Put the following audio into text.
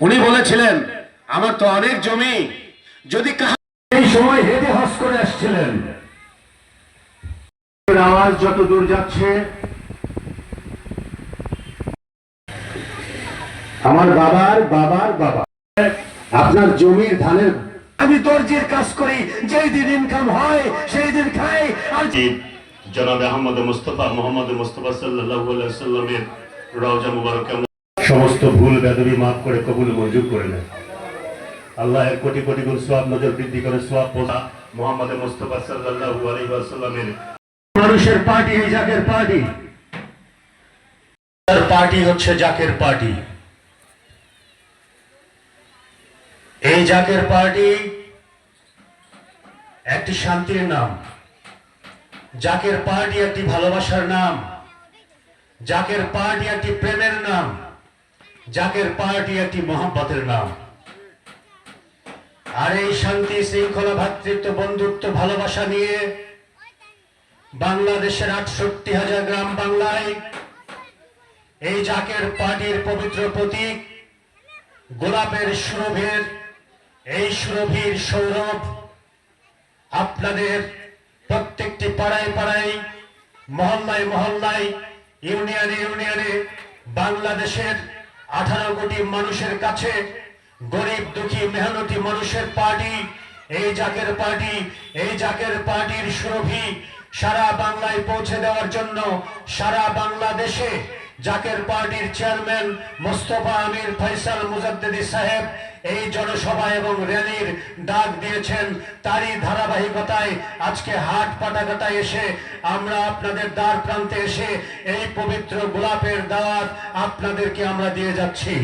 উনি বলেছিলেন আমার তো অনেক জমি। যদি এই সময় হেঁটে হস করে আসছিলেন আওয়াজ যত দূর যাচ্ছে আমার বাবার বাবার বাবা আপনার জমির ধানের আমি দর্জির কাজ করি যেই দিন ইনকাম হয় সেই দিন খাই আর জনাব আহমদ মুস্তফা মোহাম্মদ মুস্তফা সাল্লাল্লাহু আলাইহি সাল্লামের রওজা মুবারক সমস্ত ভুল বেদবি মাফ করে কবুল মঞ্জুর করে নেন আল্লাহ এর কোটি কোটি গুণ সোয়াব নজর বৃদ্ধি করে সোয়াব পোষা মোহাম্মদ মুস্তফা সাল্লাল্লাহু আলাইহি ওয়াসাল্লামের। মানুষের পার্টি এই জাকের পার্টি পার্টি হচ্ছে জাকের পার্টি এই জাকের পার্টি একটি শান্তির নাম। জাকের পার্টি একটি ভালোবাসার নাম। জাকের পার্টি একটি প্রেমের নাম। জাকের পার্টি একটি মহাব্বতের নাম। আর এই শান্তি, শৃঙ্খলা ভ্রাতৃত্ব বন্ধুত্ব, ভালোবাসা নিয়ে বাংলাদেশের আটষট্টি হাজার গ্রাম বাংলায় এই জাকের পার্টির পবিত্র প্রতীক, গোলাপের সুরভের, এই সুরভির সৌরভ আপনাদের প্রত্যেকটি পাড়ায় পাড়ায়, মহল্লায় মহল্লায়, ইউনিয়নে ইউনিয়নে বাংলাদেশের আঠারো কোটি মানুষের কাছে, গরিব, দুঃখী, মেহনতি মানুষের পার্টি, এই জাকের পার্টি, এই জাকের পার্টির সুরভি সারা বাংলায় পৌঁছে দেওয়ার জন্য সারা বাংলাদেশে জাকের পার্টির চেয়ারম্যান মোস্তফা আমির ফয়সাল মুজাদ্দিদি সাহেব এই জনসভা এবং র্যালির ডাক দিয়েছেন। তারই ধারাবাহিকতায় আজকে হাট পাটাকাটায় এসে আমরা আপনাদের দ্বার প্রান্তে এসে এই পবিত্র গোলাপের দাওয়াত আপনাদেরকে আমরা দিয়ে যাচ্ছি।